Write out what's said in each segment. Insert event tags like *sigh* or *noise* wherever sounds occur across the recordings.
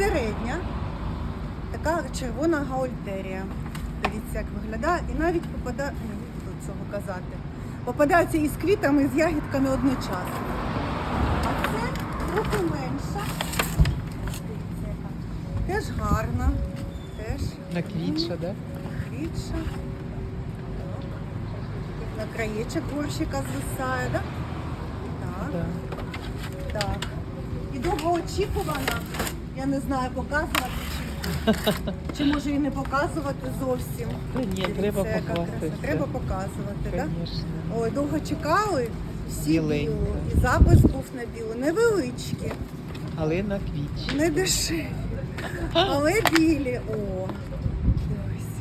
середня, така червона гаультерія. Дивіться, як виглядає. І навіть попадає, не буду цього казати. Попадаються із квітами, з ягідками одночасно. А це трохи менша. Теж гарна. Теж Наквітша, да? рідша. На краєчок горщика звисає, да? Так. Да. Так. І довгоочікувана, я не знаю, показувати чи, чи може і не показувати зовсім. Та ні, Дивіться, треба яка краса. Треба показувати, так? Звісно. Ой, довго чекали, всі Біленька. білу. І запис був на білу. Невеличкі, Але на квітчі. не дешеві, але білі. О, дивись.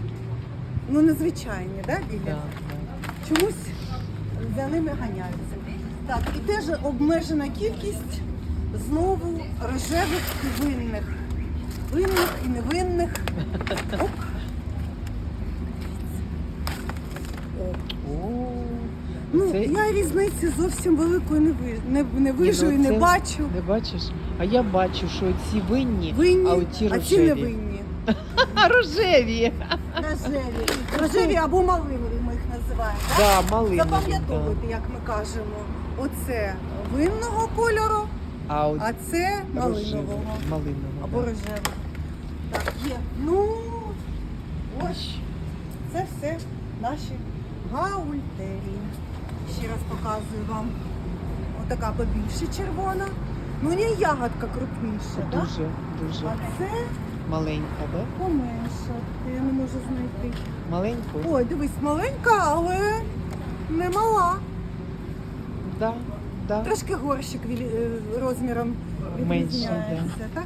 Ну, незвичайні, так, білі? Да, да. чомусь за ними ганяються. Так, і теж обмежена кількість знову рожевих і винних. Винних і невинних. Оп. О. Ну, це- я різниці зовсім великої не, ви, не, не вижу ну і не це- бачу. Не бачиш? А я бачу, що ці винні, Винні, а оті а ці рожеві. не винні. А *laughs* рожеві. Рожеві. Рожеві або малинові ми їх називаємо. Да, малинові. Запам'ятовуйте, як ми кажемо. Оце винного кольору, А, от а це рожеві. малинового. Малинового. Або да. рожевого. Так, є. Ну, ось це все наші гаультерії. Ще раз показую вам. Отака побільше червона. Ну, не ягодка крупніша, так? Дуже, дуже А це маленька, да? поменша. Я не можу знайти. Маленьку? Ой, дивись, маленька, але не мала. Да, да. Трошки горщик вілі- е, розміром Менше, відрізняється, так?